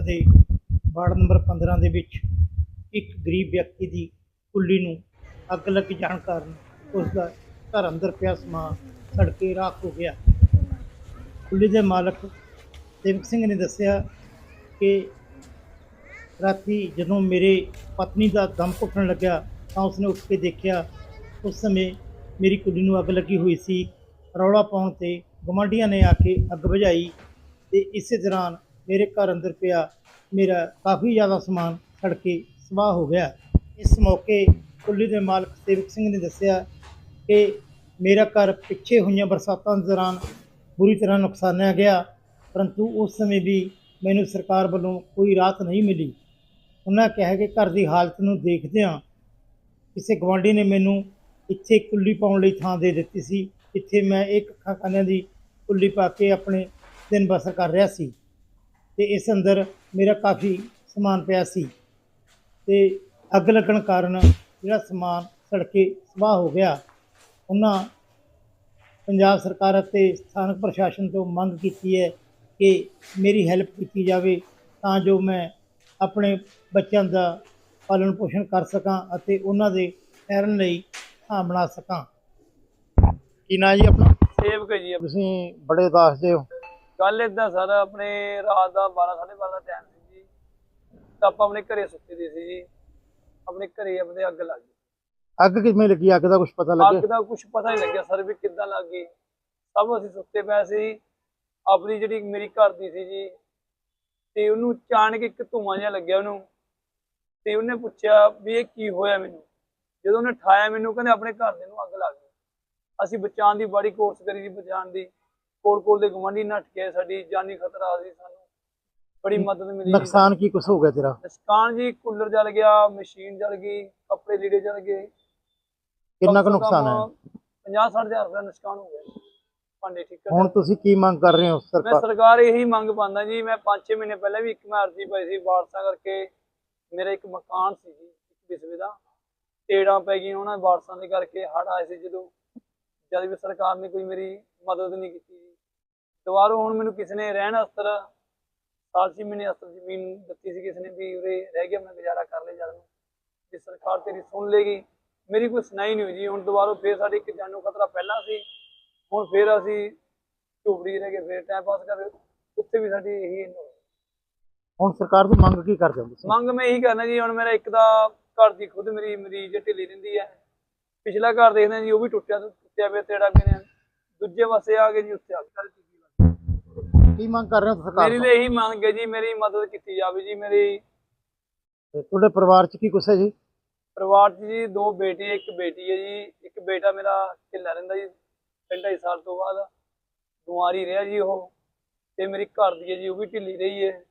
ਦੇ ward number 15 ਦੇ ਵਿੱਚ ਇੱਕ ਗਰੀਬ ਵਿਅਕਤੀ ਦੀ ਕੁੱਲੀ ਨੂੰ ਅੱਗ ਲੱਗ ਜਾਣ ਕਾਰਨ ਉਸ ਦਾ ਘਰ ਅੰਦਰ ਪਿਆ ਸਮਾਨ ਸੜ ਕੇ ਰਾਖ ਹੋ ਗਿਆ। ਕੁੱਲੀ ਦੇ ਮਾਲਕ ਦੇਵਕ ਸਿੰਘ ਨੇ ਦੱਸਿਆ ਕਿ ਰਾਤੀ ਜਦੋਂ ਮੇਰੇ ਪਤਨੀ ਦਾ ਦਮ ਘੁੱਟਣ ਲੱਗਿਆ ਤਾਂ ਉਸਨੇ ਉੱਠ ਕੇ ਦੇਖਿਆ, ਉਸ ਸਮੇਂ ਮੇਰੀ ਕੁੱਲੀ ਨੂੰ ਅੱਗ ਲੱਗੀ ਹੋਈ ਸੀ। ਰੌਲਾ ਪਾਉਣ ਤੇ ਗੁਆਂਢੀਆਂ ਨੇ ਆ ਕੇ ਅੱਗ ਬੁਝਾਈ ਤੇ ਇਸੇ ਦੌਰਾਨ ਮੇਰੇ ਘਰ ਅੰਦਰ ਪਿਆ, ਮੇਰਾ ਕਾਫੀ ਜ਼ਿਆਦਾ ਸਮਾਨ ਸੜ ਕੇ ਸਵਾਹ ਹੋ ਗਿਆ। ਇਸ ਮੌਕੇ ਕੁੱਲੀ ਦੇ ਮਾਲਕ ਸੇਵਕ ਸਿੰਘ ਨੇ ਦੱਸਿਆ ਕਿ ਮੇਰਾ ਘਰ ਪਿੱਛੇ ਹੋਈਆਂ ਬਰਸਾਤਾਂ ਦੌਰਾਨ ਬੁਰੀ ਤਰ੍ਹਾਂ ਨੁਕਸਾਨਿਆ ਗਿਆ, ਪਰੰਤੂ ਉਸ ਸਮੇਂ ਵੀ ਮੈਨੂੰ ਸਰਕਾਰ ਵੱਲੋਂ ਕੋਈ ਰਾਹਤ ਨਹੀਂ ਮਿਲੀ। ਉਹਨਾਂ ਕਿਹਾ ਕਿ ਘਰ ਦੀ ਹਾਲਤ ਨੂੰ ਦੇਖਦਿਆਂ ਕਿਸੇ ਗਵਾਂਢੀ ਨੇ ਮੈਨੂੰ ਇੱਥੇ ਕੁੱਲੀ ਪਾਉਣ ਲਈ ਥਾਂ ਦੇ ਦਿੱਤੀ ਸੀ। ਇੱਥੇ ਮੈਂ ਇੱਕ ਅੱਖਾਂ ਕਾਨਿਆਂ ਦੀ ਕੁੱਲੀ ਪਾ ਕੇ ਆਪਣੇ ਦਿਨ ਬਸਰ ਕਰ ਰਿਹਾ ਸੀ। ਤੇ ਇਸ ਅੰਦਰ ਮੇਰਾ ਕਾਫੀ ਸਮਾਨ ਪਿਆ ਸੀ। ਤੇ ਅੱਗ ਲੱਗਣ ਕਾਰਨ ਜਿਹੜਾ ਸਮਾਨ ਸੜ ਕੇ ਸਵਾਹ ਹੋ ਗਿਆ ਉਹਨਾਂ ਪੰਜਾਬ ਸਰਕਾਰ ਅਤੇ ਸਥਾਨਕ ਪ੍ਰਸ਼ਾਸਨ ਤੋਂ ਮੰਗ ਕੀਤੀ ਹੈ ਕਿ ਮੇਰੀ ਹੈਲਪ ਕੀਤੀ ਜਾਵੇ ਤਾਂ ਜੋ ਮੈਂ ਆਪਣੇ ਬੱਚਿਆਂ ਦਾ ਪਾਲਣ ਪੋਸ਼ਣ ਕਰ ਸਕਾਂ ਅਤੇ ਉਹਨਾਂ ਦੇ ਠਹਿਰਨ ਲਈ ਥਾਂ ਬਣਾ ਸਕਾਂ। ਕੀ ਨਾਂ ਜੀ ਆਪਣਾ? ਸੇਵਕ ਜੀ ਤੁਸੀਂ ਬੜੇ ਉਦਾਸ ਜੇ ਹੋ। ਗੱਲ ਇਦਾਂ ਸਰ ਆਪਣੇ ਰਾਤ ਦਾ 12 12:30 ਦਾ ਟਾਈਮ ਸੀ ਜੀ। ਤਾਂ ਆਪਾਂ ਆਪਣੇ ਘਰੇ ਸੁੱਤੇ ਦੇ ਸੀ ਜੀ। ਆਪਣੇ ਘਰੇ ਆਪਣੇ ਅੱਗ ਲੱਗ ਗਈ। ਅੱਗ ਕਿਵੇਂ ਲੱਗੀ? ਅੱਗ ਦਾ ਕੁਝ ਪਤਾ ਅੱਗ ਲੱਗਿਆ ਦਾ ਕੁਝ ਪਤਾ ਨਹੀਂ ਲੱਗਿਆ। ਸਰ ਵੀ ਕਿੱਦਾਂ ਲੱਗ ਗਈ? ਸਭ ਅਸੀਂ ਸੁੱਤੇ ਪਏ ਸੀ। ਆਪਣੀ ਜਿਹੜੀ ਮੇਰੀ ਘਰ ਦੀ ਸੀ ਜੀ ਤੇ ਉਹਨੂੰ ਅਚਾਨਕ ਇੱਕ ਧੂੰਆਂ ਜਿਹਾ ਲੱਗਿਆ ਉਹਨੂੰ। ਤੇ ਉਹਨੇ ਪੁੱਛਿਆ ਵੀ ਇਹ ਕੀ ਹੋਇਆ ਮੈਨੂੰ? ਜਦੋਂ ਉਹਨੇ ਠਾਇਆ ਮੈਨੂੰ ਕਹਿੰਦੇ ਆਪਣੇ ਘਰ ਦੇ ਨੂੰ ਅੱਗ ਲੱਗ ਗਈ। ਅਸੀਂ ਬਚਾਉਣ ਦੀ ਬੜੀ ਕੋਸ਼ਿਸ਼ ਕਰੀ ਜੀ ਬਚਾਉਣ ਦੀ। ਕੋਲ ਕੋਲ ਦੇ ਗਵਾਂਢੀ ਨੱਠ ਕੇ ਸਾਡੀ ਜਾਨੀ ਖਤਰਾ ਸੀ ਸਾਨੂੰ। ਬੜੀ ਮਦਦ ਮਿਲੀ ਜੀ। ਨੁਕਸਾਨ ਕੀ ਕੁਝ ਹੋ ਗਿਆ ਤੇਰਾ? ਨੁਕਸਾਨ ਜੀ ਕੂਲਰ ਜਲ ਗਿਆ ਮਸ਼ੀਨ ਜਲ ਗਈ ਕੱਪੜੇ ਲੀੜੇ ਜਲ ਗਏ। ਕਿੰਨਾ ਕੁ ਨੁਕਸਾਨ ਹੈ? 50 ਹਜ਼ਾਰ ਰੁਪਏ ਨੁਕਸਾਨ ਹੋ ਗਿਆ ਜੀ। ਭਾਂਡੇ ਠੀਕ ਹੁਣ ਤੁਸੀਂ ਕੀ ਮੰਗ ਕਰ ਰਹੇ ਹੋ ਮੈਂ ਸਰਕਾਰ ਸਰਕਾਰ ਇਹੀ ਮੰਗ ਪਾਉਂਦਾ ਜੀ ਮੈਂ 5-6 ਮਹੀਨੇ ਪਹਿਲਾਂ ਵੀ ਇੱਕ ਮੈਂ ਅਰਜ਼ੀ ਪਾਈ ਸੀ ਵਾਰਸਾਂ ਕਰਕੇ। ਮੇਰਾ ਇੱਕ ਮਕਾਨ ਸੀ ਜੀ ਇੱਕ ਬਿਸਵੇ ਦਾ। ਟੇੜਾਂ ਪੈ ਗਈਆਂ ਉਹਨਾਂ ਵਾਰਸਾਂ ਦੇ ਕਰਕੇ ਹੜ੍ਹ ਆਏ ਸੀ ਜਦੋਂ। ਜਦ ਵੀ ਸਰਕਾਰ ਨੇ ਕੋਈ ਮੇਰੀ ਮਦਦ ਨਹੀਂ ਕੀਤੀ। ਦੁਬਾਰਾ ਹੁਣ ਮੈਨੂੰ ਕਿਸੇ ਨੇ ਰਹਿਣ ਅਸਤਰ ਸਾਲ ਛੇ ਮਹੀਨੇ ਅਸਤਰ ਜ਼ਮੀਨ ਦਿੱਤੀ ਸੀ ਕਿਸੇ ਨੇ ਵੀ ਉਰੇ ਰਹਿ ਗਿਆ ਮੈਂ ਗੁਜ਼ਾਰਾ ਕਰ ਲੈ ਜਦ ਨੂੰ। ਜੇ ਸਰਕਾਰ ਤੇਰੀ ਸੁਣ ਲੇਗੀ ਮੇਰੀ ਕੋਈ ਸੁਣਾਈ ਨਹੀਂ ਹੋਈ ਜੀ। ਹੁਣ ਦੁਬਾਰਾ ਫੇਰ ਸਾਡੇ ਇੱਕ ਜਾਨੂ ਖਤਰਾ ਪਹਿਲਾਂ ਸੀ ਹੁਣ ਫੇਰ ਅਸੀਂ ਝੁਪੜੀ ਰਹਿ ਕੇ ਫੇਰ ਟਾਈਮ ਪਾਸ ਕਰ। ਉੱਥੇ ਵੀ ਸਾਡੀ ਇਹੀ ਹੁਣ ਸਰਕਾਰ ਤੋਂ ਮੰਗ ਕੀ ਕਰਦੇ ਹੋ ਤੁਸੀਂ? ਮੰਗ ਮੈਂ ਇਹੀ ਕਰਨਾ ਜੀ ਹੁਣ ਮੇਰਾ ਇੱਕ ਦਾ ਘਰ ਦੀ ਖੁਦ ਮੇਰੀ ਮਰੀਜ਼ ਢਿੱਲੀ ਰਹਿੰਦੀ ਹੈ। ਪਿਛਲਾ ਘਰ ਦੇਖਦੇ ਜੀ ਉਹ ਵੀ ਟੁੱਟਿਆ ਟੁੱਟਿਆ ਪਿਆ ਤੇੜਾ ਪਿਆ ਦੂਜੇ ਪਾਸੇ ਆ ਗਏ ਜੀ ਉੱਥੇ ਚੁੱਕੀ ਹੈ ਕੀ ਮੰਗ ਕਰ ਰਹੇ ਹੋ ਸਰਕਾਰ ਮੇਰੀ ਤੋਂ ਇਹੀ ਮੰਗ ਹੈ ਜੀ ਮੇਰੀ ਮਦਦ ਕੀਤੀ ਜਾਵੇ ਜੀ ਮੇਰੀ ਤੇ ਤੁਹਾਡੇ ਪਰਿਵਾਰ ਚ ਕੀ ਕੁਛ ਹੈ ਜੀ? ਪਰਿਵਾਰ 'ਚ ਜੀ ਦੋ ਬੇਟੇ ਇੱਕ ਬੇਟੀ ਹੈ ਜੀ ਇੱਕ ਬੇਟਾ ਮੇਰਾ ਢਿੱਲਾ ਰਹਿੰਦਾ ਜੀ ਤਿੰਨ ਢਾਈ ਸਾਲ ਤੋਂ ਬਾਅਦ ਬਿਮਾਰੀ ਰਿਹਾ ਜੀ ਉਹ ਤੇ ਮੇਰੀ ਘਰ ਦੀ ਹੈ ਜੀ ਉਹ ਵੀ ਢਿੱਲੀ ਰਹੀ ਹੈ।